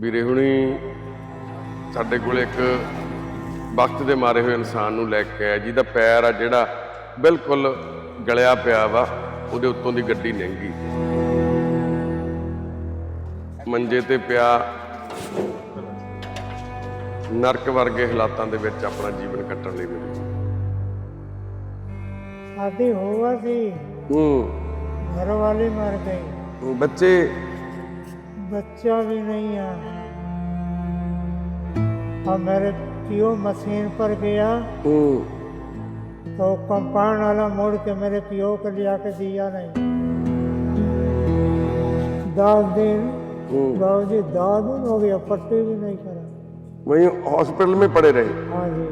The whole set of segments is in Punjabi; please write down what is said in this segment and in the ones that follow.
ਵੀਰੇ ਹੁਣੀ ਸਾਡੇ ਕੋਲ ਇੱਕ ਵਕਤ ਦੇ ਮਾਰੇ ਹੋਏ ਇਨਸਾਨ ਨੂੰ ਲੈ ਕੇ ਆਇਆ ਜਿਹਦਾ ਪੈਰ ਆ ਜਿਹੜਾ ਬਿਲਕੁਲ ਗਲਿਆ ਪਿਆ ਵਾ ਉਹਦੇ ਉੱਤੋਂ ਦੀ ਗੱਡੀ ਲੰਘੀ। ਮੰਜੇ ਤੇ ਪਿਆ ਨਰਕ ਵਰਗੇ ਹਾਲਾਤਾਂ ਦੇ ਵਿੱਚ ਆਪਣਾ ਜੀਵਨ ਕੱਟਣ ਲਈ ਮਿਲਿਆ ਸਾਡੀ ਹੋਵਾ ਸੀ। ਹੂੰ। ਘਰ ਵਾਲੀ ਮਰ ਗਈ। ਬੱਚੇ बच्चा भी नहीं है। और मेरे पियो मशीन पर गया। ਹੂੰ तो कंपाउंड वाला मोड़ के मेरे पियो को लिया के दिया नहीं। दस दिन हम्म। बाबू जी दस दिन हो गया पट्टी भी नहीं करा। वहीं हॉस्पिटल में पड़े रहे। हाँ जी।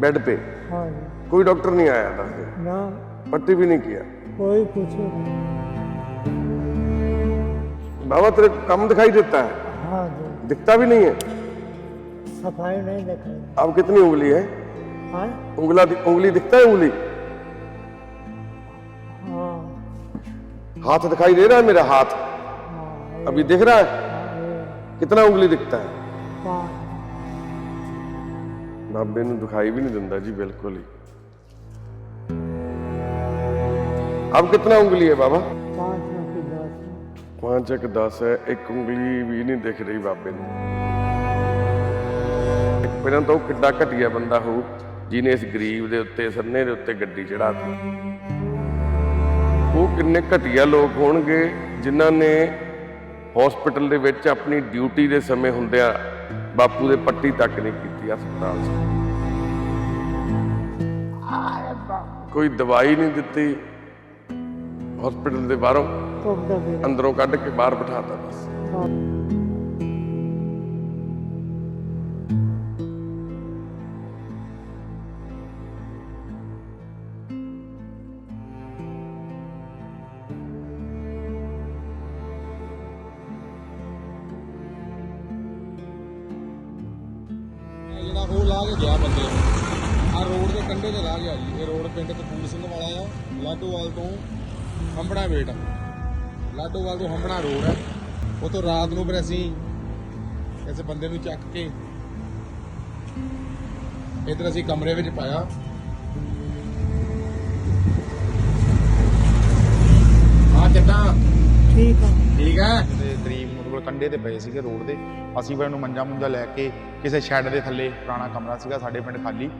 बेड पे। हाँ जी। कोई डॉक्टर नहीं आया था। ना। पट्टी भी नहीं किया। कोई कुछ नहीं। बाबा तेरे को कम दिखाई देता है हाँ जी दिखता भी नहीं है सफाई नहीं दिखाई अब कितनी उंगली है हाँ उंगला दि- उंगली दिखता है उंगली हाँ हाथ दिखाई दे रहा है मेरा हाथ हाँ अभी दिख रहा है हाँ, ये कितना उंगली दिखता है पाँच ਬਾਬੇ ਨੂੰ ਦਿਖਾਈ ਵੀ ਨਹੀਂ ਦਿੰਦਾ ਜੀ ਬਿਲਕੁਲ ਹੀ अब कितना उंगली है बाबा 5 1 10 ਹੈ, ਇੱਕ ਉਂਗਲੀ ਵੀ ਨਹੀਂ ਦਿਖ ਰਹੀ ਬਾਬੇ ਨੂੰ। ਪਹਿਲਾਂ ਤਾਂ ਉਹ ਕਿੱਡਾ ਘਟਿਆ ਬੰਦਾ ਹੋਊ ਜਿਨੇ ਇਸ ਗਰੀਬ ਦੇ ਉੱਤੇ, ਸੰਨੇ ਦੇ ਉੱਤੇ ਗੱਡੀ ਚੜਾਤੀ ਉਹ ਕਿੰਨੇ ਘਟੀਆ ਲੋਕ ਹੋਣਗੇ, ਜਿਨ੍ਹਾਂ ਨੇ ਹਸਪੀਟਲ ਦੇ ਵਿੱਚ ਆਪਣੀ ਡਿਊਟੀ ਦੇ ਸਮੇਂ ਹੁੰਦਿਆਂ ਬਾਪੂ ਦੇ ਪੱਟੀ ਤੱਕ ਨਹੀਂ ਕੀਤੀ ਹਸਪਤਾਲ 'ਚ। ਕੋਈ ਦਵਾਈ ਨਹੀਂ ਦਿੱਤੀ। ਹਸਪੀਟਲ ਦੇ ਬਾਹਰੋਂ ਭੋਗਦਾ ਫਿਰ ਅੰਦਰੋਂ ਕੱਢ ਕੇ ਬਾਹਰ ਬਿਠਾਤਾ ਬਸ। ਜਿਹੜਾ ਉਹ ਲਾ ਕੇ ਗਿਆ ਬੰਦੇ ਆ ਰੋਡ ਦੇ ਕੰਢੇ ਤੇ ਲਾ ਗਿਆ ਜੀ। ਇਹ ਰੋਡ ਪਿੰਡ ਕਪੂਰ ਸਿੰਘ ਵਾਲਾ ਆ। ਲਾਡੋਵਾਲ ਤੋਂ ਕੰਬੜਾ ਵੇਟ ਲਾਡੋਵਾਲ ਤੋਂ ਹੰਬਣਾ ਰੋਡ ਹੈ ਉਹ ਤੋਂ ਰਾਤ ਨੂੰ ਫਿਰ ਅਸੀਂ ਇਸ ਬੰਦੇ ਨੂੰ ਚੱਕ ਕੇ ਇਧਰ ਅਸੀਂ ਕਮਰੇ ਵਿੱਚ ਪਾਇਆ। ਆ ਚੱਟਾ ਠੀਕ ਹੈ ਠੀਕ ਆ? ਤੇ ਦਰੀਮ ਮਤਲਬ ਕੰਡੇ ਤੇ ਪਏ ਸੀਗੇ ਰੋਡ ਦੇ। ਅਸੀਂ ਫਿਰ ਉਹਨੂੰ ਮੰਜਾ ਮੁੰਜਾ ਲੈ ਕੇ ਕਿਸੇ ਸ਼ੈੱਡ ਦੇ ਥੱਲੇ ਪੁਰਾਣਾ ਕਮਰਾ ਸੀਗਾ ਸਾਡੇ ਪਿੰਡ ਖਾਲੀ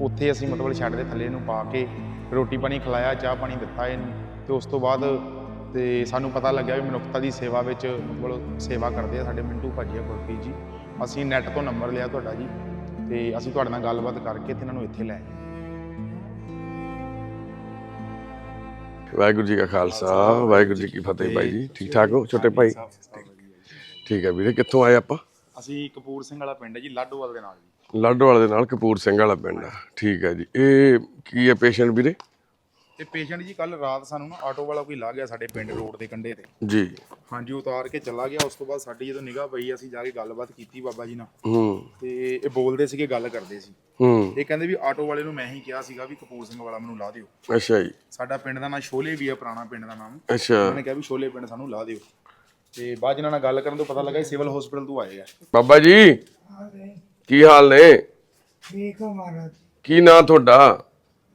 ਉੱਥੇ ਅਸੀਂ ਮਤਲਬ ਸ਼ੈੱਡ ਦੇ ਥੱਲੇ ਨੂੰ ਪਾ ਕੇ ਰੋਟੀ ਪਾਣੀ ਖਿਲਾਇਆ ਚਾਹ ਪਾਣੀ ਦਿੱਤਾ ਇਹਨੂੰ। ਤੇ ਉਸ ਤੋਂ ਬਾਅਦ ਤੇ ਸਾਨੂੰ ਪਤਾ ਲੱਗਿਆ ਵੀ ਮਨੁੱਖਤਾ ਦੀ ਸੇਵਾ ਵਿੱਚ ਮਤਲਬ ਸੇਵਾ ਕਰਦੇ ਆ ਸਾਡੇ ਮਿੰਟੂ ਭਾਜੀ ਆ ਗੁਰਪ੍ਰੀਤ ਜੀ। ਅਸੀਂ ਨੈੱਟ ਤੋਂ ਨੰਬਰ ਲਿਆ ਤੁਹਾਡਾ ਜੀ ਤੇ ਅਸੀਂ ਤੁਹਾਡੇ ਨਾਲ ਗੱਲਬਾਤ ਕਰਕੇ ਤੇ ਇਹਨਾਂ ਨੂੰ ਇੱਥੇ ਲੈ ਆਏ। ਵਾਹਿਗੁਰੂ ਜੀ ਕਾ ਖਾਲਸਾ ਵਾਹਿਗੁਰੂ ਜੀ ਕੀ ਫਤਿਹ ਭਾਈ ਜੀ। ਠੀਕ ਠਾਕ ਹੋ? ਛੋਟੇ ਭਾਈ? ਠੀਕ ਹੈ ਵੀਰੇ ਕਿੱਥੋਂ ਆਏ ਆਪਾਂ? ਅਸੀਂ ਕਪੂਰ ਸਿੰਘ ਵਾਲਾ ਪਿੰਡ ਹੈ ਜੀ ਲਾਡੋਵਾਲ ਦੇ ਨਾਲ ਜੀ। ਲਾਡੋਵਾਲ ਦੇ ਨਾਲ ਕਪੂਰ ਸਿੰਘ ਵਾਲਾ ਪਿੰਡ ਆ। ਠੀਕ ਹੈ ਜੀ। ਇਹ ਕੀ ਹੈ ਪੇਸ਼ੈਂਟ ਵੀਰੇ? ਤੇ ਪੇਸ਼ੈਂਟ ਜੀ ਕੱਲ ਰਾਤ ਸਾਨੂੰ ਨਾ ਆਟੋ ਵਾਲਾ ਕੋਈ ਲਾ ਗਿਆ ਸਾਡੇ ਪਿੰਡ ਰੋਡ ਦੇ ਕੰਢੇ ਤੇ। ਜੀ। ਹਾਂਜੀ ਉਤਾਰ ਕੇ ਚਲਾ ਗਿਆ। ਉਸ ਤੋਂ ਬਾਅਦ ਸਾਡੀ ਜਦੋਂ ਨਿਗਾਹ ਪਈ ਅਸੀਂ ਜਾ ਕੇ ਗੱਲਬਾਤ ਕੀਤੀ ਬਾਬਾ ਜੀ ਨਾਲ। ਹੂੰ। ਤੇ ਇਹ ਬੋਲਦੇ ਸੀਗੇ ਗੱਲ ਕਰਦੇ ਸੀ। ਹੂੰ। ਇਹ ਕਹਿੰਦੇ ਵੀ ਆਟੋ ਵਾਲੇ ਨੂੰ ਮੈਂ ਹੀ ਕਿਹਾ ਸੀਗਾ ਵੀ ਕਪੂਰ ਸਿੰਘ ਵਾਲਾ ਮੈਨੂੰ ਲਾ ਦਿਓ। ਅੱਛਾ ਜੀ। ਸਾਡਾ ਪਿੰਡ ਦਾ ਨਾਮ ਸ਼ੋਲੇ ਵੀ ਆ ਪੁਰਾਣਾ ਪਿੰਡ ਦਾ ਨਾਮ। ਅੱਛਾ। ਉਹਨੇ ਕਿਹਾ ਵੀ ਸ਼ੋਲੇ ਪਿੰਡ ਸਾਨੂੰ ਲਾ ਦਿਓ। ਤੇ ਬਾਅਦ ਜਿਨ੍ਹਾਂ ਨਾਲ ਗੱਲ ਕਰਨ ਤੋਂ ਪਤਾ ਲੱਗਾ ਇਹ ਸਿਵਲ ਹਸਪੀਟਲ ਤੋਂ ਆਏ ਆ। ਬਾਬਾ ਜੀ ਕੀ ਹਾਲ ਨੇ? ਠੀਕ ਹੋ ਮਹਾਰਾਜ। ਕੀ ਨਾਂ ਤੁਹਾਡਾ?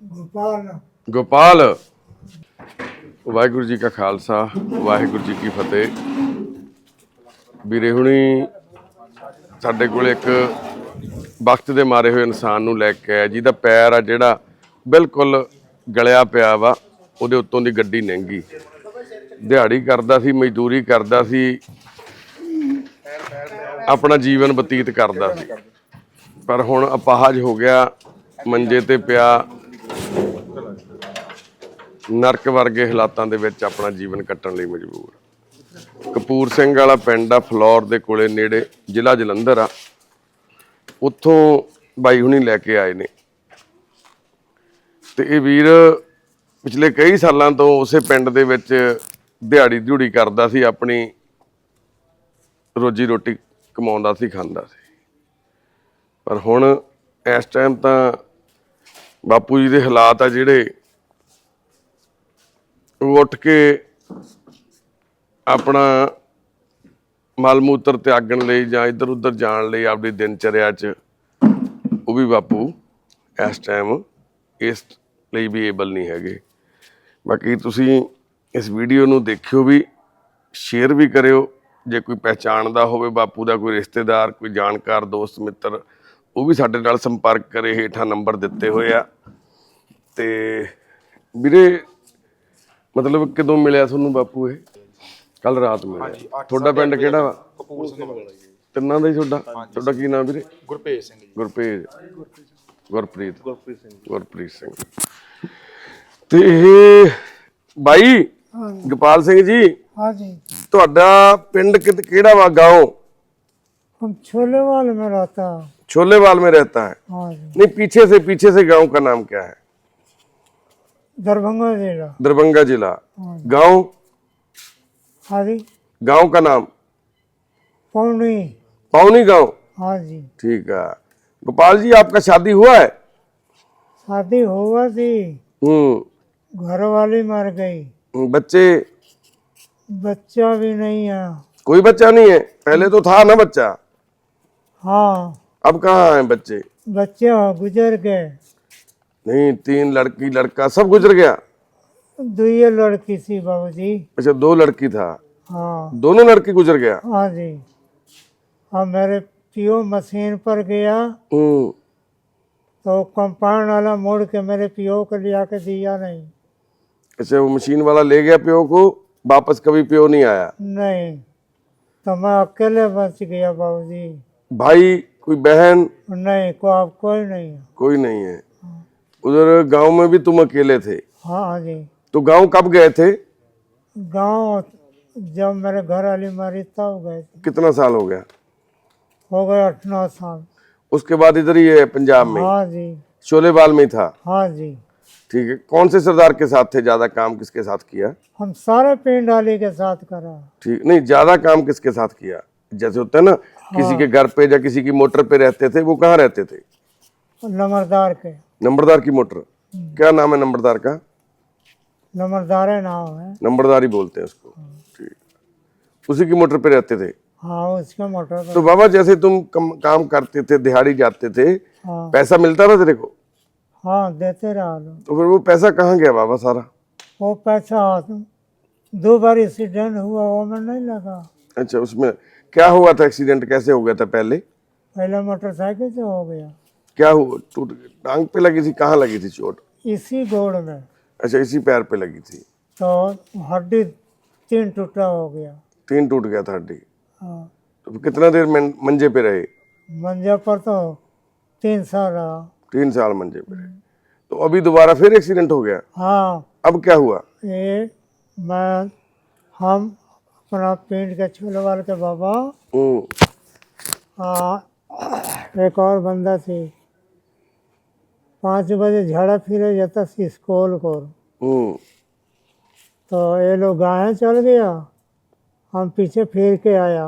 ਗੋਪਾਲ। ਗੋਪਾਲ, ਵਾਹਿਗੁਰੂ ਜੀ ਕਾ ਖਾਲਸਾ, ਵਾਹਿਗੁਰੂ ਜੀ ਕੀ ਫਤਿਹ। ਵੀਰੇ ਹੁਣੀ ਸਾਡੇ ਕੋਲ ਇੱਕ ਵਕਤ ਦੇ ਮਾਰੇ ਹੋਏ ਇਨਸਾਨ ਨੂੰ ਲੈ ਕੇ ਆਇਆ, ਜਿਹਦਾ ਪੈਰ ਆ ਜਿਹੜਾ ਬਿਲਕੁਲ ਗਲਿਆ ਪਿਆ ਵਾ, ਉਹਦੇ ਉੱਤੋਂ ਦੀ ਗੱਡੀ ਲੰਘੀ ਦਿਹਾੜੀ ਕਰਦਾ ਸੀ, ਮਜ਼ਦੂਰੀ ਕਰਦਾ ਸੀ, ਆਪਣਾ ਜੀਵਨ ਬਤੀਤ ਕਰਦਾ ਸੀ। ਪਰ ਹੁਣ ਅਪਾਹਜ ਹੋ ਗਿਆ, ਮੰਜੇ ਤੇ ਪਿਆ ਨਰਕ ਵਰਗੇ ਹਾਲਾਤਾਂ ਦੇ ਵਿੱਚ ਆਪਣਾ ਜੀਵਨ ਕੱਟਣ ਲਈ ਮਜਬੂਰ। ਕਪੂਰ ਸਿੰਘ ਵਾਲਾ ਪਿੰਡ ਆ, ਫਲੋਰ ਦੇ ਕੋਲੇ ਨੇੜੇ ਜ਼ਿਲ੍ਹਾ ਜਲੰਧਰ ਆ। ਉੱਥੋਂ ਬਾਈ ਹੁਣੀ ਲੈ ਕੇ ਆਏ ਨੇ। ਤੇ ਇਹ ਵੀਰ ਪਿਛਲੇ ਕਈ ਸਾਲਾਂ ਤੋਂ ਉਸੇ ਪਿੰਡ ਦੇ ਵਿੱਚ ਦਿਹਾੜੀ ਦਿਹੜੀ ਕਰਦਾ ਸੀ, ਆਪਣੀ ਰੋਜੀ ਰੋਟੀ ਕਮਾਉਂਦਾ ਸੀ, ਖਾਂਦਾ ਸੀ। ਪਰ ਹੁਣ ਇਸ ਟਾਈਮ ਤਾਂ ਬਾਪੂ ਜੀ ਦੇ ਹਾਲਾਤ ਆ ਜਿਹੜੇ ਉੱਠ ਕੇ ਆਪਣਾ ਮਲ ਮੂਤਰ ਤਿਆਗਣ ਲਈ ਜਾਂ ਇੱਧਰ ਉੱਧਰ ਜਾਣ ਲਈ ਆਪਣੀ ਦਿਨਚਰਿਆ 'ਚ, ਉਹ ਵੀ ਬਾਪੂ ਇਸ ਟਾਈਮ ਇਸ ਲਈ ਵੀ ਏਬਲ ਨਹੀਂ ਹੈਗੇ। ਬਾਕੀ ਤੁਸੀਂ ਇਸ ਵੀਡੀਓ ਨੂੰ ਦੇਖਿਓ ਵੀ ਸ਼ੇਅਰ ਵੀ ਕਰਿਓ। ਜੇ ਕੋਈ ਪਹਿਚਾਣਦਾ ਹੋਵੇ ਬਾਪੂ ਦਾ, ਕੋਈ ਰਿਸ਼ਤੇਦਾਰ, ਕੋਈ ਜਾਣਕਾਰ, ਦੋਸਤ, ਮਿੱਤਰ, ਉਹ ਵੀ ਸਾਡੇ ਨਾਲ ਸੰਪਰਕ ਕਰੇ, ਹੇਠਾਂ ਨੰਬਰ ਦਿੱਤੇ ਹੋਏ ਆ। ਤੇ ਵੀਰੇ ਮਤਲਬ ਕਦੋਂ ਮਿਲਿਆ ਤੁਹਾਨੂੰ ਬਾਪੂ ਇਹ ਕੱਲ ਰਾਤ ਮਿਲਿਆ ਤੁਹਾਡਾ ਪਿੰਡ ਕਿਹੜਾ ਵਾ ਕਪੂਰ ਸਿੰਘ ਬੋਲਦਾ ਜੀ ਤਿੰਨਾਂ ਦਾ ਹੀ ਤੁਹਾਡਾ ਤੁਹਾਡਾ ਕੀ ਨਾਮ ਵੀਰੇ ਗੁਰਪ੍ਰੀਤ ਸਿੰਘ ਜੀ ਗੁਰਪ੍ਰੀਤ ਗੁਰਪ੍ਰੀਤ ਗੁਰਪ੍ਰੀਤ ਸਿੰਘ ਗੁਰਪ੍ਰੀਤ ਸਿੰਘ ਤੇ ਇਹ ਬਾਈ ਗੋਪਾਲ ਸਿੰਘ ਜੀ हाँ जी ਤੁਹਾਡਾ ਪਿੰਡ ਕਿਤ- ਕਿਹੜਾ ਵਾ गांव हम छोलेवाल में रहता है छोलेवाल में रहता है हाँ जी नहीं पीछे से पीछे से गांव का नाम क्या है दरभंगा जिला। दरभंगा जिला। गाँव? हाँ जी। गाँव का नाम? पौनी। पौनी गाँव? हाँ जी। ठीक है। गोपाल जी आपका शादी हुआ है? शादी हुआ थी हम्म। घर वाली मर गई। बच्चे? बच्चा भी नहीं है। कोई बच्चा नहीं है? पहले तो था ना बच्चा? हाँ। अब कहाँ है बच्चे? बच्चे गुजर गए। नहीं तीन लड़की लड़का सब गुजर गया। दुइये लड़की थी बाबूजी। अच्छा दो लड़की था। हाँ। दोनों लड़की गुजर गया। हाँ जी। अब मेरे पियो मशीन पर गया। हम्म। तो कंपाउंड वाला मोड़ के मेरे पियो को लिया के दिया नहीं। अच्छा वो मशीन वाला ले गया प्यो को वापस कभी प्यो नहीं आया। नहीं। तो मैं अकेले बच गया बाबूजी। भाई कोई बहन? नहीं को अब कोई नहीं कोई नहीं है। उधर गाँव में भी तुम अकेले थे? हाँ जी। तो गाँव कब गए थे? गाँव जब मेरे घर वाली मरी तब गए थे। कितना साल हो गया? हो गए आठ नौ साल। उसके बाद इधर ही है पंजाब में? हाँ जी। शोलेबाल में था? हाँ जी। ठीक है। कौन से सरदार के साथ थे? ज़्यादा काम किसके साथ किया? हम सारे पिंड वाले के साथ करा। ठीक नहीं ज़्यादा काम किसके साथ किया? जैसे होता है ना हाँ। किसी के घर पे या किसी की मोटर पे रहते थे वो कहाँ रहते थे? नंबरदार के। नंबरदार की मोटर। क्या नाम है नंबरदार का? नंबरदार है नाम है। नंबरदार ही बोलते हैं उसको। ठीक। उसी की मोटर पे रहते थे? हाँ उसके मोटर तो बाबा जैसे तुम कम, काम करते थे दिहाड़ी जाते थे हाँ। पैसा मिलता था तेरे को? हाँ देते रहा तो फिर वो पैसा कहाँ गया बाबा सारा? वो पैसा दो बार एक्सीडेंट हुआ वो में नहीं लगा। अच्छा उसमें क्या हुआ था एक्सीडेंट कैसे हो गया था पहले? पहले मोटरसाइकिल से हो गया। क्या हुआ? टूट टांग पे लगी थी? कहाँ लगी थी चोट? इसी गोड़ में। अच्छा इसी पैर पे लगी थी। तो हड्डी तीन टूटा हो गया। तीन टूट गया था हड्डी। हाँ। तो कितना देर मंजे पे रहे? मंजे पर तो तीन साल रहा। तीन साल मंजे पे रहे। तो अभी दोबारा फिर एक्सीडेंट हो गया? हाँ। अब क्या हुआ? ये मैं हम अपना पिंड के छोलेवाल के बाबा हम्म, आ, एक और बंदा थी। पाँच बजे झाड़ा फिरे जाता सी स्कूल को। तो ये लोग गाय चल गया हम पीछे फिर के आया।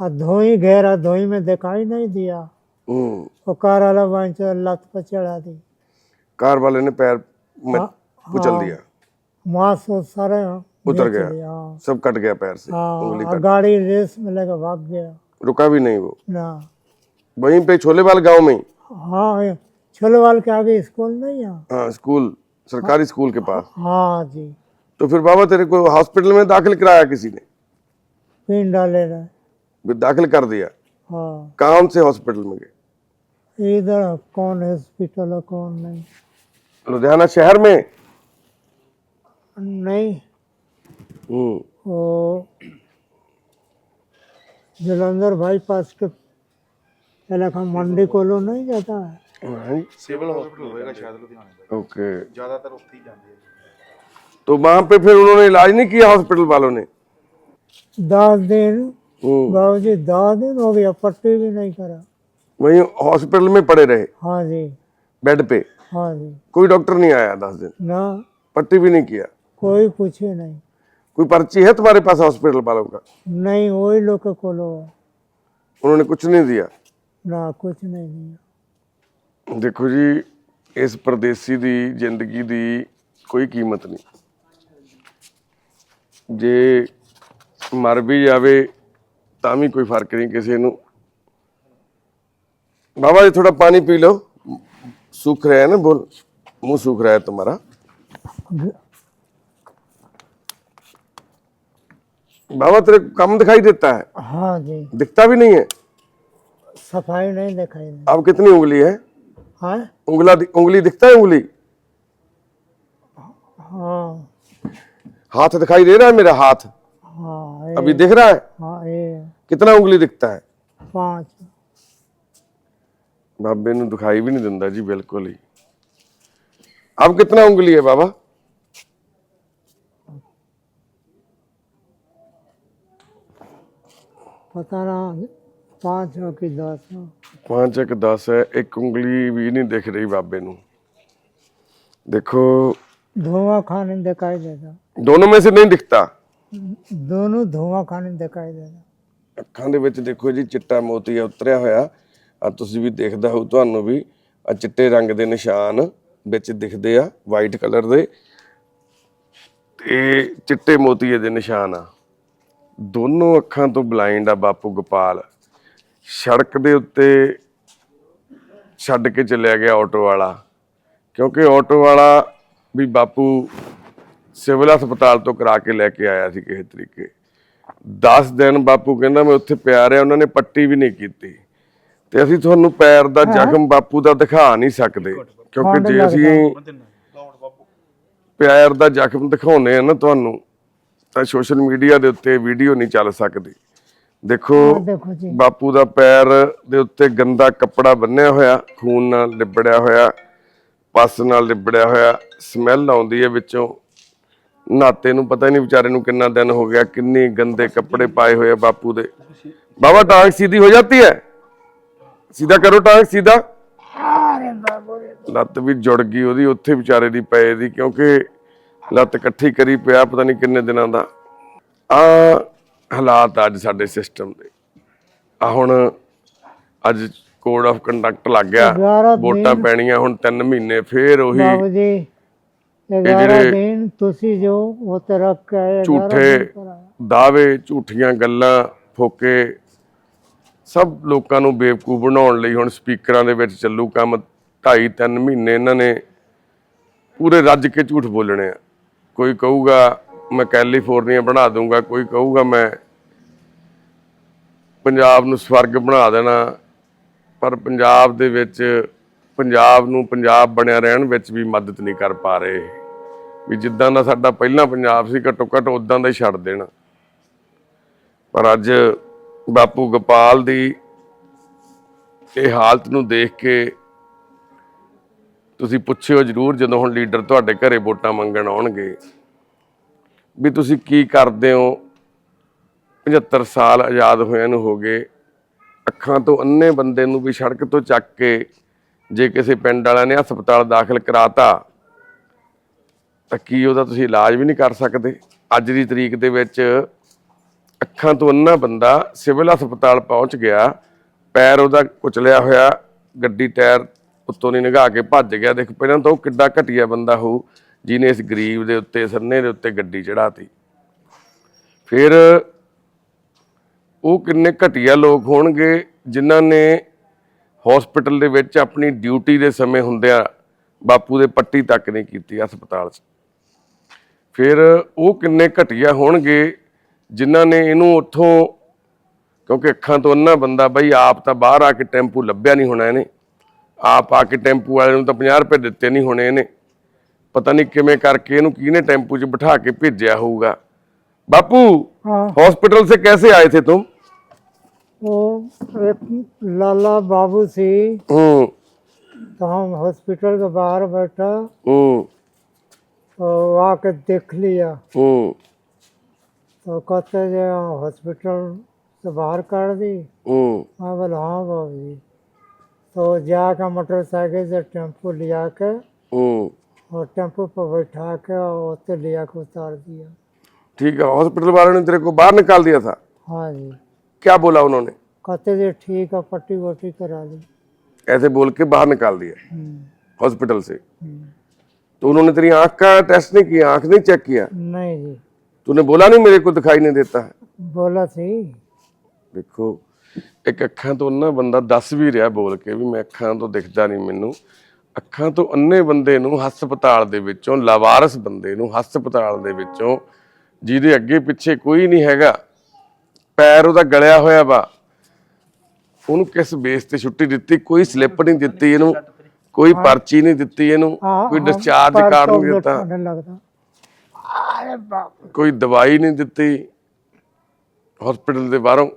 और धोई घेरा धोई में दिखाई नहीं दिया। वो कार वाला बांच लत पर चढ़ा दी। कार वाले ने पैर में हाँ, कुचल हाँ। दिया। मांस सारे उतर गया। हाँ सब कट गया पैर से उंगली हाँ कट गाड़ी रेस में लेकर भाग गया। रुका भी नहीं वो। ना। वहीं पे छोलेवाल गाँव में हाँ छोलेवाल के आगे स्कूल नहीं है? हाँ स्कूल सरकारी स्कूल के पास। हाँ जी। तो फिर बाबा तेरे को हॉस्पिटल में दाखिल कराया किसी ने? पिन डाले रहे फिर दाखिल कर दिया? हाँ। कौन से हॉस्पिटल में गए? इधर कौन हॉस्पिटल है कौन नहीं। लुधियाना शहर में? नहीं। हम्म, वो जलंधर बाईपास के इलाका मंडी कोलो नहीं जाता है? तो वहाँ पे फिर उन्होंने इलाज नहीं किया हॉस्पिटल वालों ने दस दिन बाबू जी दस दिन हो गया पट्टी भी नहीं करा वही हॉस्पिटल में पड़े रहे हाँ जी बेड पे हाँ जी कोई डॉक्टर नहीं आया दस दिन ना पट्टी भी नहीं किया कोई पूछे नहीं कोई पर्ची है तुम्हारे पास हॉस्पिटल वालों का नहीं वही लोग उन्होंने कुछ नहीं दिया ना कुछ नहीं दिया ਦੇਖੋ ਜੀ ਇਸ ਪਰਦੇਸੀ ਦੀ ਜ਼ਿੰਦਗੀ ਦੀ ਕੋਈ ਕੀਮਤ ਨਹੀਂ ਜੇ ਮਰ ਵੀ ਜਾਵੇ ਤਾਂ ਵੀ ਕੋਈ ਫਰਕ ਨਹੀਂ ਕਿਸੇ ਨੂੰ बाबा जी थोड़ा पानी पी लो सूख रहा है ना बोल मुंह सूख रहा है तुम्हारा बाबा तेरे को कम दिखाई देता है हाँ जी दिखता भी नहीं है सफाई नहीं दिखाई दे अब कितनी उंगली है हाँ उंगला उंगली दिखता है उंगली हाँ हाथ दिखाई दे रहा है मेरा हाथ हाँ ये अभी दिख रहा है हाँ ये कितना उंगली दिखता है पाँच ਬਾਬੇ ਨੂੰ ਦਿਖਾਈ ਵੀ ਨਹੀਂ ਦਿੰਦਾ ਜੀ ਬਿਲਕੁਲ ਹੀ ਅਬ ਕਿਤਨਾ ਉਂਗਲੀ ਹੈ ਬਾਬਾ पता ना पाँच हो कि दस हो ਪੰਜ ਇੱਕ 10 ਹੈ ਇੱਕ ਉਂਗਲੀ ਵੀ ਨਹੀਂ ਦਿਖ ਰਹੀ ਬਾਬੇ ਨੂੰ ਦੇਖੋ धुआं खाने में दिखाई देता ਦੋਨੋਂ में से नहीं दिखता दोनों धुआं खाने में दिखाई देता ਅੱਖਾਂ ਦੇ ਵਿੱਚ ਦੇਖੋ ਜੀ ਚਿੱਟਾ ਮੋਤੀਆ ਉਤਰਿਆ ਹੋਇਆ ਆ ਤੁਸੀਂ ਵੀ ਦੇਖਦਾ ਹੋ ਤੁਹਾਨੂੰ ਵੀ ਆ ਚਿੱਟੇ ਰੰਗ ਦੇ ਨਿਸ਼ਾਨ ਵਿੱਚ ਦਿਖਦੇ ਆ ਵਾਈਟ ਕਲਰ ਦੇ ਤੇ ਚਿੱਟੇ ਮੋਤੀਏ ਦੇ ਨਿਸ਼ਾਨ ਆ ਦੋਨੋਂ ਅੱਖਾਂ ਤੋਂ ਬਲਾਈਂਡ ਆ ਬਾਪੂ ਗੋਪਾਲ ਸੜਕ ਦੇ ਉੱਤੇ ਛੱਡ ਕੇ ਚੱਲਿਆ ਗਿਆ ਆਟੋ ਵਾਲਾ ਕਿਉਂਕਿ ਆਟੋ ਵਾਲਾ ਵੀ ਬਾਪੂ ਸਿਵਲ ਹਸਪਤਾਲ ਤੋਂ ਕਰਾ ਕੇ ਲੈ ਕੇ ਆਇਆ ਸੀ ਕਿਸੇ ਤਰੀਕੇ। 10 ਦਿਨ ਬਾਪੂ ਕਹਿੰਦਾ ਮੈਂ ਉੱਥੇ ਪਿਆ ਰਿਹਾ ਉਹਨਾਂ ਨੇ ਪੱਟੀ ਵੀ ਨਹੀਂ ਕੀਤੀ। ਤੇ ਅਸੀਂ ਤੁਹਾਨੂੰ ਪੈਰ ਦਾ ਜ਼ਖਮ ਬਾਪੂ ਦਾ ਦਿਖਾ ਨਹੀਂ ਸਕਦੇ ਕਿਉਂਕਿ ਜੇ ਅਸੀਂ ਪੈਰ ਦਾ ਜ਼ਖਮ ਦਿਖਾਉਨੇ ਆ ਨਾ ਤੁਹਾਨੂੰ ਤਾਂ ਸੋਸ਼ਲ ਮੀਡੀਆ ਦੇ ਉੱਤੇ ਵੀਡੀਓ ਨਹੀਂ ਚੱਲ ਸਕਦੀ। ਦੇਖੋ ਦੇਖੋ ਜੀ। ਬਾਪੂ ਦਾ ਪੈਰ ਦੇ ਉੱਤੇ ਗੰਦਾ ਕੱਪੜਾ ਬੰਨਿਆ ਹੋਇਆ ਖੂਨ ਨਾਲ ਲਿਬੜਿਆ ਹੋਇਆ ਪਸ ਨਾਲ ਲਿਬੜਿਆ ਹੋਇਆ ਸਮੈਲ ਆਉਂਦੀ ਹੈ ਵਿੱਚੋਂ। ਨਾਤੇ ਨੂੰ ਪਤਾ ਨਹੀਂ ਵਿਚਾਰੇ ਨੂੰ ਕਿੰਨਾ ਦਿਨ ਹੋ ਗਿਆ ਕਿੰਨੇ ਗੰਦੇ ਕੱਪੜੇ ਪਾਏ ਹੋਏ ਆ ਬਾਪੂ ਦੇ। ਬਾਬਾ ਟਾਂਗ ਸਿੱਧੀ ਹੋ ਜਾਂਦੀ ਹੈ। ਸਿੱਧਾ ਕਰੋ ਟਾਂਗ ਸਿੱਧਾ। ਲੱਤ ਵੀ ਜੁੜ ਗਈ ਉਹਦੀ ਉੱਥੇ ਵਿਚਾਰੇ ਦੀ ਪਏ ਦੀ ਕਿਉਂਕਿ ਲੱਤ ਇਕੱਠੀ ਕਰੀ ਪਿਆ ਪਤਾ ਨਹੀਂ ਕਿੰਨੇ ਦਿਨਾਂ ਦਾ। ਆ ਹਾਲਾਤ ਅੱਜ ਸਾਡੇ ਸਿਸਟਮ ਦੇ। ਆ ਹੁਣ ਅੱਜ ਕੋਡ ਆਫ ਕੰਡਕਟ ਲੱਗ ਗਿਆ। ਵੋਟਾਂ ਪੈਣੀਆਂ ਹੁਣ 3 ਮਹੀਨੇ ਫੇਰ ਉਹੀ ਜਿਹੜੇ ਦਿਨ ਤੁਸੀਂ ਜੋ ਉਹ ਤਰਕ ਕਹੇ ਝੂਠੇ ਦਾਅਵੇ ਝੂਠੀਆਂ ਗੱਲਾਂ ਫੋਕੇ ਸਭ ਲੋਕਾਂ ਨੂੰ ਬੇਵਕੂਫ ਬਣਾਉਣ ਲਈ ਹੁਣ ਸਪੀਕਰਾਂ ਦੇ ਵਿੱਚ ਚੱਲੂ ਕੰਮ। 2.5 3 ਮਹੀਨੇ ਇਹਨਾਂ ਨੇ ਪੂਰੇ ਰੱਜ ਕੇ ਝੂਠ ਬੋਲਣੇ ਆ। ਕੋਈ ਕਹੂਗਾ ਮੈਂ ਕੈਲੀਫੋਰਨੀਆ ਬਣਾ ਦੂੰਗਾ, ਕੋਈ ਕਹੂਗਾ ਮੈਂ ਪੰਜਾਬ ਨੂੰ ਸਵਰਗ ਬਣਾ ਦੇਣਾ, ਪਰ ਪੰਜਾਬ ਦੇ ਵਿੱਚ ਪੰਜਾਬ ਨੂੰ ਪੰਜਾਬ ਬਣਿਆ ਰਹਿਣ ਵਿੱਚ ਵੀ ਮਦਦ ਨਹੀਂ ਕਰ ਪਾ ਰਹੇ। ਵੀ ਜਿੱਦਾਂ ਦਾ ਸਾਡਾ ਪਹਿਲਾਂ ਪੰਜਾਬ ਸੀ, ਘੱਟੋ ਘੱਟ ਉਦਾਂ ਦਾ ਹੀ ਛੱਡ ਦੇਣਾ। ਪਰ ਅੱਜ ਬਾਪੂ ਗੋਪਾਲ ਦੀ ਇਹ ਹਾਲਤ ਨੂੰ ਦੇਖ ਕੇ ਤੁਸੀਂ ਪੁੱਛਿਓ ਜਰੂਰ ਜਦੋਂ ਹੁਣ ਲੀਡਰ ਤੁਹਾਡੇ ਘਰੇ ਵੋਟਾਂ ਮੰਗਣ ਆਉਣਗੇ। ਵੀ ਤੁਸੀਂ ਕੀ ਕਰਦੇ ਹੋ? 75 ਸਾਲ ਆਜ਼ਾਦ ਹੋਇਆਂ ਨੂੰ ਹੋ ਗਏ। ਅੱਖਾਂ ਤੋਂ ਅੰਨੇ ਬੰਦੇ ਨੂੰ ਵੀ ਸੜਕ ਤੋਂ ਚੱਕ ਕੇ ਜੇ ਕਿਸੇ ਪਿੰਡ ਵਾਲਿਆਂ ਨੇ ਹਸਪਤਾਲ ਦਾਖਲ ਕਰਾਤਾ, ਤਾਂ ਕੀ ਉਹਦਾ ਤੁਸੀਂ ਇਲਾਜ ਵੀ ਨਹੀਂ ਕਰ ਸਕਦੇ? ਅੱਜ ਦੀ ਤਰੀਕ ਦੇ ਵਿੱਚ ਅੱਖਾਂ ਤੋਂ ਅੰਨਾ ਬੰਦਾ ਸਿਵਲ ਹਸਪਤਾਲ ਪਹੁੰਚ ਗਿਆ। ਪੈਰ ਉਹਦਾ ਕੁਚਲਿਆ ਹੋਇਆ, ਗੱਡੀ ਟਾਇਰ ਉੱਤੋਂ ਨਹੀਂ ਨਿਗਾਹ ਕੇ ਭੱਜ ਗਿਆ। ਦੇਖ, ਪਹਿਲਾਂ ਤਾਂ ਉਹ ਕਿੱਡਾ ਘਟੀਆ ਬੰਦਾ ਹੋਊ। ਜਿਹਨੇ ਇਸ ਗਰੀਬ ਦੇ ਉੱਤੇ, ਸੰਨੇ ਦੇ ਉੱਤੇ ਗੱਡੀ ਚੜਾਤੀ ਫਿਰ ਉਹ ਕਿੰਨੇ ਘਟੀਆ ਲੋਕ ਹੋਣਗੇ ਜਿਨ੍ਹਾਂ ਨੇ ਹਸਪੀਟਲ ਦੇ ਵਿੱਚ ਆਪਣੀ ਡਿਊਟੀ ਦੇ ਸਮੇਂ ਹੁੰਦਿਆਂ ਬਾਪੂ ਦੇ ਪੱਟੀ ਤੱਕ ਨਹੀਂ ਕੀਤੀ ਹਸਪਤਾਲ 'ਚ। ਫਿਰ ਉਹ ਕਿੰਨੇ ਘਟੀਆ ਹੋਣਗੇ ਜਿਨ੍ਹਾਂ ਨੇ ਇਹਨੂੰ ਉੱਥੋਂ, ਕਿਉਂਕਿ ਅੱਖਾਂ ਤੋਂ ਅੰਨਾ ਬੰਦਾ ਬਈ ਆਪ ਤਾਂ ਬਾਹਰ ਆ ਕੇ ਟੈਂਪੂ ਲੱਭਿਆ ਨਹੀਂ ਹੋਣਾ ਇਹਨੇ। ਆਪ ਆ ਕੇ ਟੈਂਪੂ ਵਾਲੇ ਨੂੰ ਤਾਂ 50 ਰੁਪਏ ਦਿੱਤੇ ਨਹੀਂ ਹੋਣੇ ਇਹਨੇ। ਪਤਾ ਨਹੀਂ ਕਿਵੇਂ ਕਰਕੇ ਇਹਨੂੰ ਕਿਹਨੇ ਟੈਂਪੂ 'ਚ ਬਿਠਾ ਕੇ ਭੇਜਿਆ ਹੋਊਗਾ ਬਾਪੂ हाँ हॉस्पिटल से कैसे आए थे तुम वो एक लाला बाबू सी हम्म तो हम हॉस्पिटल के बाहर बैठा हम्म तो आके देख लिया हम्म तो कहते जो हॉस्पिटल से बाहर कर दी हम्म मैं बोला हाँ बाबू जी तो जाकर मोटरसाइकिल से टेम्पो लिया के हम्म और टेम्पो पर बैठा के और उससे लिया के उतार दिया ठीक है हॉस्पिटल वालों ने तेरे को बाहर निकाल दिया था हाँ जी क्या बोला उन्होंने कहते जी ठीक है पट्टी वट्टी करा दी ऐसे बोल के बाहर निकाल दिया हम्म, हॉस्पिटल से हम्म। तो उन्होंने तेरी आंख का टेस्ट नहीं किया आंख नहीं चेक किया नहीं जी तूने बोला नहीं मेरे को दिखाई नहीं देता है बोला थी ਦੇਖੋ ਇੱਕ ਅੱਖਾਂ ਤੋਂ ਅੰਨਾ ਬੰਦਾ ਦੱਸ ਵੀ ਰਿਹਾ ਬੋਲ ਕੇ ਵੀ ਮੈਂ ਅੱਖਾਂ ਤੋਂ ਦਿਖਦਾ ਨਹੀਂ ਮੈਨੂੰ ਅੱਖਾਂ ਤੋਂ ਅੰਨੇ ਬੰਦੇ ਨੂੰ ਹਸਪਤਾਲ ਦੇ ਵਿੱਚੋਂ ਲਾਵਾਰਸ ਬੰਦੇ ਨੂੰ ਹਸਪਤਾਲ ਦੇ ਵਿੱਚੋਂ ਜਿਹਦੇ ਅੱਗੇ ਪਿੱਛੇ ਕੋਈ ਨਹੀਂ ਹੈਗਾ ਪੈਰ ਉਹਦਾ ਗਲਿਆ ਹੋਇਆ ਵਾ ਉਹਨੂੰ ਕਿਸ ਬੇਸ ਤੇ ਛੁੱਟੀ ਦਿੱਤੀ ਕੋਈ ਸਲਿੱਪ ਨਹੀਂ ਦਿੱਤੀ ਇਹਨੂੰ ਕੋਈ ਪਰਚੀ ਨਹੀਂ ਦਿੱਤੀ ਇਹਨੂੰ ਕੋਈ ਡਿਸਚਾਰਜ ਕਾਰਡ ਨਹੀਂ ਦਿੱਤਾ। ਕੋਈ ਦਵਾਈ ਨਹੀਂ ਦਿੱਤੀ ਹਸਪੀਟਲ ਦੇ ਬਾਹਰੋਂ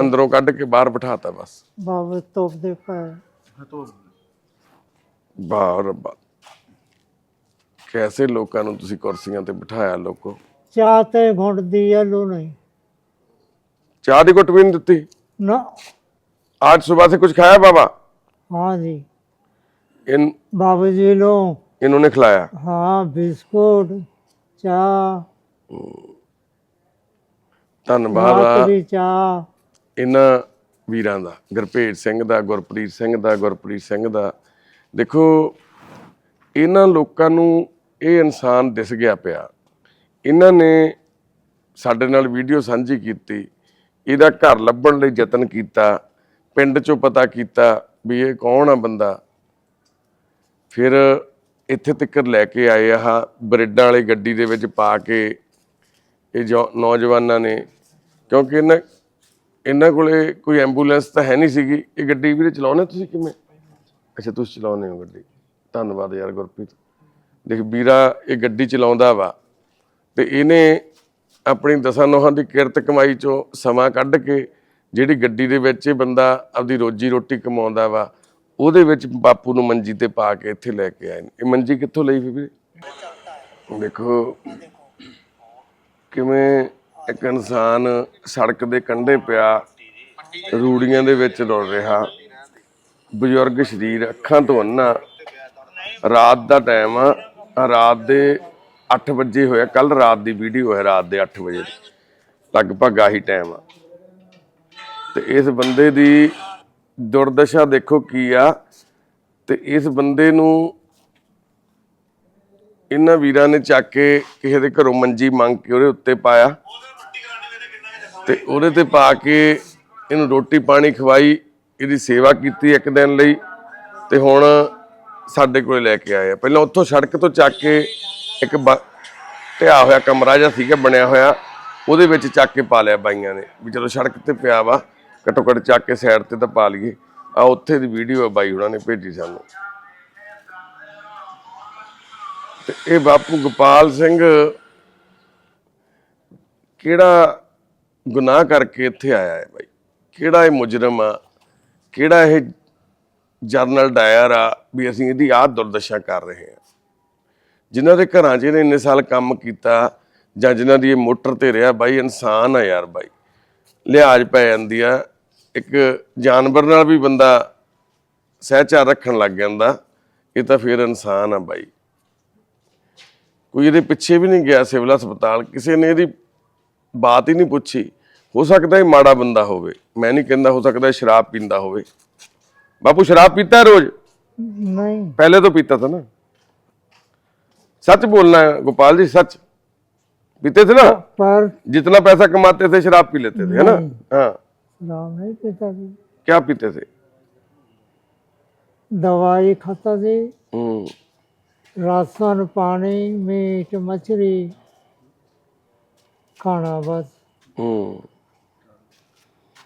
ਅੰਦਰੋਂ ਕੱਢ ਕੇ ਬਾਹਰ ਬਿਠਾਤਾ ਬਸ। ਬਾਬਾ ਤੋਪ ਦੇ ਪੈ ਤੋਪ ਵਾਹ ਰੱਬਾ ਕੈਸੇ ਲੋਕਾਂ ਨੂੰ ਤੁਸੀਂ ਕੁਰਸੀਆਂ ਤੇ ਬਿਠਾਇਆ ਲੋਕੋ चाहते घुंट दिया लो नहीं ਚਾਹ ਦੀ ਘੁੱਟ ਵੀ ਨਹੀਂ ਦਿੱਤੀ ना आज सुबह से कुछ खाया बाबा हाँ जी इन बाबू जी लो इन्होंने खिलाया हाँ बिस्कुट चाह ਧੰਨਵਾਦ ਆ रात की चाह ਇਹਨਾਂ ਵੀਰਾਂ ਦਾ ਗੁਰਭੇਜ ਸਿੰਘ ਦਾ ਗੁਰਪ੍ਰੀਤ ਸਿੰਘ ਦਾ ਗੁਰਪ੍ਰੀਤ ਸਿੰਘ ਦਾ ਦੇਖੋ, ਇਹਨਾਂ ਲੋਕਾਂ ਨੂੰ ਇਹ ਇਨਸਾਨ ਦਿਸ ਗਿਆ ਪਿਆ। ਇਹਨਾਂ ਨੇ ਸਾਡੇ ਨਾਲ ਵੀਡੀਓ ਸਾਂਝੀ ਕੀਤੀ, ਇਹਦਾ ਘਰ ਲੱਭਣ ਲਈ ਯਤਨ ਕੀਤਾ, ਪਿੰਡ ਚੋਂ ਪਤਾ ਕੀਤਾ ਵੀ ਇਹ ਕੌਣ ਆ ਬੰਦਾ। ਫਿਰ ਇੱਥੇ ਤੱਕ ਲੈ ਕੇ ਆਏ ਆਹ ਬਰੇਡਾਂ ਵਾਲੀ ਗੱਡੀ ਦੇ ਵਿੱਚ ਪਾ ਕੇ ਇਹ ਜੋ ਨੌਜਵਾਨਾਂ ਨੇ, ਕਿਉਂਕਿ ਇਹਨਾਂ ਇਹਨਾਂ ਕੋਲੇ ਕੋਈ ਐਂਬੂਲੈਂਸ ਤਾਂ ਹੈ ਨਹੀਂ ਸੀਗੀ। ਇਹ ਗੱਡੀ ਵੀਰੇ ਚਲਾਉਣੇ ਤੁਸੀਂ ਕਿਵੇਂ? ਅੱਛਾ, ਤੁਸੀਂ ਚਲਾਉਂਦੇ ਹੋ ਗੱਡੀ। ਧੰਨਵਾਦ ਯਾਰ ਗੁਰਪ੍ਰੀਤ। ਦੇਖ, ਵੀਰਾ ਇਹ ਗੱਡੀ ਚਲਾਉਂਦਾ ਵਾ ਤੇ ਇਹਨੇ ਆਪਣੀ ਦਸਾਂ ਨੋਹਾਂ ਦੀ ਕਿਰਤ ਕਮਾਈ ਚੋਂ ਸਮਾਂ ਕੱਢ ਕੇ ਜਿਹੜੀ ਗੱਡੀ ਦੇ ਵਿੱਚ ਇਹ ਬੰਦਾ ਆਪਦੀ ਰੋਜੀ ਰੋਟੀ ਕਮਾਉਂਦਾ ਵਾ, ਉਹਦੇ ਵਿੱਚ ਬਾਪੂ ਨੂੰ ਮੰਜੀ ਤੇ ਪਾ ਕੇ ਇੱਥੇ ਲੈ ਕੇ ਆਏ ਨੇ। ਇਹ ਮੰਜੀ ਕਿੱਥੋਂ ਲਈ ਵੀ ਦੇਖੋ, ਕਿਵੇਂ ਇੱਕ ਇਨਸਾਨ ਸੜਕ ਦੇ ਕੰਢੇ ਪਿਆ, ਰੂੜੀਆਂ ਦੇ ਵਿੱਚ ਰੁਲ ਰਿਹਾ। ਬਜ਼ੁਰਗ ਸਰੀਰ, ਅੱਖਾਂ ਤੋਂ ਅੰਨਾ ਰਾਤ ਦਾ ਟਾਈਮ ਆ। ਰਾਤ ਦੇ 8 ਵਜੇ ਹੋਇਆ ਕੱਲ ਰਾਤ ਦੀ ਵੀਡੀਓ ਹੈ ਰਾਤ ਦੇ 8 ਵਜੇ ਲਗਭਗ ਆਹੀ ਟਾਈਮ ਆ। ਤੇ ਇਸ ਬੰਦੇ ਦੀ ਦੁਰਦਸ਼ਾ ਦੇਖੋ ਕੀ ਆ। ਤੇ ਇਸ ਬੰਦੇ ਨੂੰ ਇਹਨਾਂ ਵੀਰਾਂ ਨੇ ਚੱਕ ਕੇ ਕਿਸੇ ਦੇ ਘਰੋਂ ਮੰਜੀ ਮੰਗ ਕੇ ਉਹਦੇ ਉੱਤੇ ਪਾਇਆ। ਤੇ ਉਹਦੇ ਤੇ ਪਾ ਕੇ ਇਹਨੂੰ ਰੋਟੀ ਪਾਣੀ ਖਵਾਈ। ਇਹਦੀ ਸੇਵਾ ਕੀਤੀ ਇੱਕ ਦਿਨ ਲਈ ਤੇ ਹੁਣ ਸਾਡੇ ਕੋਲ ਲੈ ਕੇ ਆਏ ਆ। ਪਹਿਲਾਂ ਉੱਥੋਂ ਸੜਕ ਤੋਂ ਚੱਕ ਕੇ ਇੱਕ ਬ- ਢਿਆ ਹੋਇਆ ਕਮਰਾ ਜਿਹਾ ਸੀਗਾ, ਬਣਿਆ ਹੋਇਆ। ਉਹਦੇ ਵਿੱਚ ਚੱਕ ਕੇ ਪਾ ਲਿਆ ਬਾਈਆਂ ਨੇ ਵੀ ਚਲੋ ਸੜਕ ਤੇ ਪਿਆ ਵਾ, ਘੱਟੋ ਘੱਟ ਚੱਕ ਕੇ ਸਾਈਡ ਤੇ ਤਾਂ ਪਾ ਲਈਏ। ਆ ਉੱਥੇ ਦੀ ਵੀਡੀਓ ਬਾਈ ਉਹਨਾਂ ਨੇ ਭੇਜੀ ਸਾਨੂੰ। ਤੇ ਇਹ ਬਾਪੂ ਗੋਪਾਲ ਸਿੰਘ ਕਿਹੜਾ ਗੁਨਾਹ ਕਰਕੇ ਇੱਥੇ ਆਇਆ ਹੈ ਬਾਈ? ਕਿਹੜਾ ਇਹ ਮੁਜਰਮ ਆ? ਕਿਹੜਾ ਇਹ ਜਰਨਲ ਡਾਇਰ ਆ ਵੀ ਅਸੀਂ ਇਹਦੀ ਆਹ ਦੁਰਦਸ਼ਾ ਕਰ ਰਹੇ ਹਾਂ? ਜਿਨ੍ਹਾਂ ਦੇ ਘਰਾਂ 'ਚ ਇਹਨੇ ਇੰਨੇ ਸਾਲ ਕੰਮ ਕੀਤਾ ਜਾਂ ਜਿਨ੍ਹਾਂ ਦੀ ਇਹ ਮੋਟਰ ਤੇ ਰਿਹਾ, ਬਾਈ ਇਨਸਾਨ ਆ ਯਾਰ ਬਾਈ। ਲਿਹਾਜ਼ ਪੈ ਜਾਂਦੀ ਆ। ਇੱਕ ਜਾਨਵਰ ਨਾਲ ਵੀ ਬੰਦਾ ਸਹਿਚਾਰ ਰੱਖਣ ਲੱਗ ਜਾਂਦਾ। ਇਹ ਤਾਂ ਫਿਰ ਇਨਸਾਨ ਆ ਬਾਈ। ਕੋਈ ਇਹਦੇ ਪਿੱਛੇ ਵੀ ਨਹੀਂ ਗਿਆ ਸਿਵਲ ਹਸਪਤਾਲ। ਕਿਸੇ ਨੇ ਇਹਦੀ ਬਾਤ ਹੀ ਨਹੀਂ ਪੁੱਛੀ। ਹੋ ਸਕਦਾ ਇਹ ਮਾੜਾ ਬੰਦਾ ਹੋਵੇ ਮੈਂ ਨਹੀਂ ਕਹਿੰਦਾ ਹੋ ਸਕਦਾ ਇਹ ਸ਼ਰਾਬ ਪੀਂਦਾ ਹੋਵੇ ਬਾਪੂ ਸ਼ਰਾਬ ਪੀਤਾ ਹੈ ਰੋਜ਼ नहीं पहले तो पीता था ना सच बोलना है गोपाल जी सच पीते थे ना पर जितना पैसा कमाते थे शराब पी लेते थे है ना हाँ राम नहीं पीता जी क्या पीते थे दवाई खाता जी हम्म राशन पानी मीट मछली खाना बस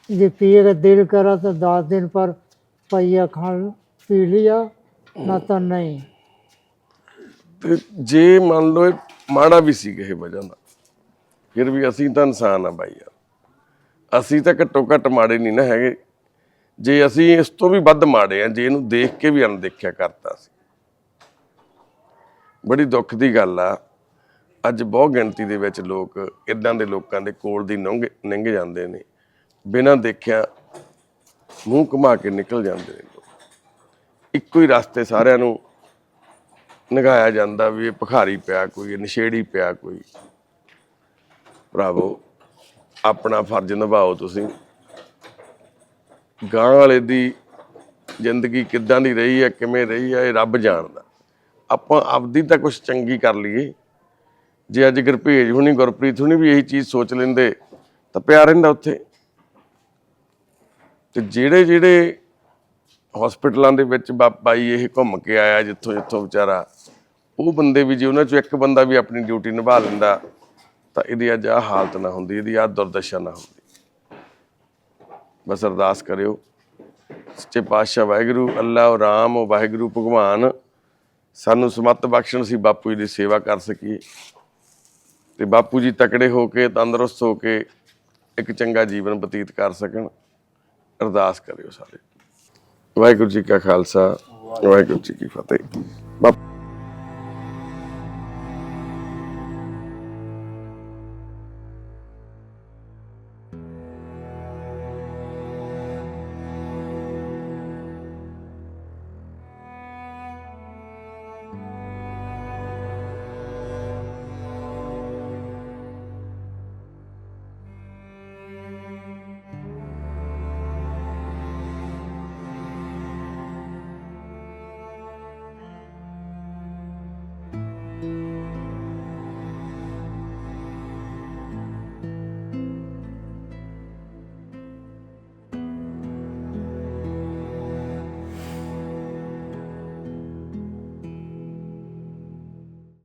हम्म जे पिए का दिल करा तो दस दिन पर पहिया खा पी लिया ना तो नहीं ਤੇ ਜੇ ਮੰਨ ਲਓ ਇਹ ਮਾੜਾ ਵੀ ਸੀ ਕਿਸੇ ਵਜ੍ਹਾ ਨਾਲ ਫਿਰ ਵੀ ਅਸੀਂ ਤਾਂ ਇਨਸਾਨ ਆ ਬਾਈ ਯਾਰ ਅਸੀਂ ਤਾਂ ਘੱਟੋ ਘੱਟ ਮਾੜੇ ਨਹੀਂ ਨਾ ਹੈਗੇ ਜੇ ਅਸੀਂ ਇਸ ਤੋਂ ਵੀ ਵੱਧ ਮਾੜੇ ਆ ਜੇ ਇਹਨੂੰ ਦੇਖ ਕੇ ਵੀ ਅਣਦੇਖਿਆ ਕਰਤਾ ਸੀ ਬੜੀ ਦੁੱਖ ਦੀ ਗੱਲ ਆ ਅੱਜ ਬਹੁਤ ਗਿਣਤੀ ਦੇ ਵਿੱਚ ਲੋਕ ਇਦਾਂ ਦੇ ਲੋਕਾਂ ਦੇ ਕੋਲ ਦੀ ਲੰਘ ਲੰਘ ਜਾਂਦੇ ਨੇ ਬਿਨਾਂ ਦੇਖਿਆ ਮੂੰਹ ਘੁਮਾ ਕੇ ਨਿਕਲ ਜਾਂਦੇ ਨੇ ਇੱਕੋ ਹੀ ਰਸਤੇ ਸਾਰਿਆਂ ਨੂੰ ਨਗਾਇਆ ਜਾਂਦਾ ਵੀ ਇਹ ਭਖਾਰੀ ਪਿਆ ਕੋਈ, ਇਹ ਨਸ਼ੇੜੀ ਪਿਆ ਕੋਈ। ਭਰਾਵੋ, ਆਪਣਾ ਫਰਜ਼ ਨਿਭਾਓ ਤੁਸੀਂ। ਗਾਂ ਵਾਲੇ ਦੀ ਜ਼ਿੰਦਗੀ ਕਿੱਦਾਂ ਦੀ ਰਹੀ ਹੈ, ਕਿਵੇਂ ਰਹੀ ਹੈ, ਇਹ ਰੱਬ ਜਾਣਦਾ। ਆਪਾਂ ਆਪਦੀ ਤਾਂ ਕੁਝ ਚੰਗੀ ਕਰ ਲਈਏ। ਜੇ ਅੱਜ ਗੁਰਭੇਜ ਹੁਣੀ, ਗੁਰਪ੍ਰੀਤ ਹੁਣੀ ਵੀ ਇਹੀ ਚੀਜ਼ ਸੋਚ ਲੈਂਦੇ, ਤਾਂ ਪਿਆ ਰਹਿੰਦਾ ਉੱਥੇ। ਤੇ ਜਿਹੜੇ ਜਿਹੜੇ ਹਸਪੀਟਲਾਂ ਦੇ ਵਿੱਚ ਬਾ- ਬਾਈ ਇਹ ਘੁੰਮ ਕੇ ਆਇਆ ਜਿੱਥੋਂ ਜਿੱਥੋਂ ਵਿਚਾਰਾ, ਉਹ ਬੰਦੇ ਵੀ ਜੇ ਉਹਨਾਂ ਚੋਂ ਇੱਕ ਬੰਦਾ ਵੀ ਆਪਣੀ ਡਿਊਟੀ ਨਿਭਾ ਲੈਂਦਾ, ਤਾਂ ਇਹਦੀ ਅੱਜ ਆਹ ਹਾਲਤ ਨਾ ਹੁੰਦੀ, ਇਹਦੀ ਆਹ ਦੁਰਦਸ਼ਾ ਨਾ ਹੁੰਦੀ। ਬਸ ਅਰਦਾਸ ਕਰਿਓ, ਸੱਚੇ ਪਾਤਸ਼ਾਹ ਵਾਹਿਗੁਰੂ ਅੱਲਾਹ ਉਹ ਰਾਮ ਉਹ ਵਾਹਿਗੁਰੂ, ਭਗਵਾਨ, ਸਾਨੂੰ ਸਮੱਤ ਬਖਸ਼ਣ ਸੀ ਬਾਪੂ ਜੀ ਦੀ ਸੇਵਾ ਕਰ ਸਕੀਏ। ਤੇ ਬਾਪੂ ਜੀ ਤਕੜੇ ਹੋ ਕੇ, ਤੰਦਰੁਸਤ ਹੋ ਕੇ ਇੱਕ ਚੰਗਾ ਜੀਵਨ ਬਤੀਤ ਕਰ ਸਕਣ। ਅਰਦਾਸ ਕਰਿਓ ਸਾਰੇ। ਵਾਹਿਗੁਰੂ ਜੀ ਕਾ ਖਾਲਸਾ ਵਾਹਿਗੁਰੂ ਜੀ ਕੀ ਫਤਿਹ।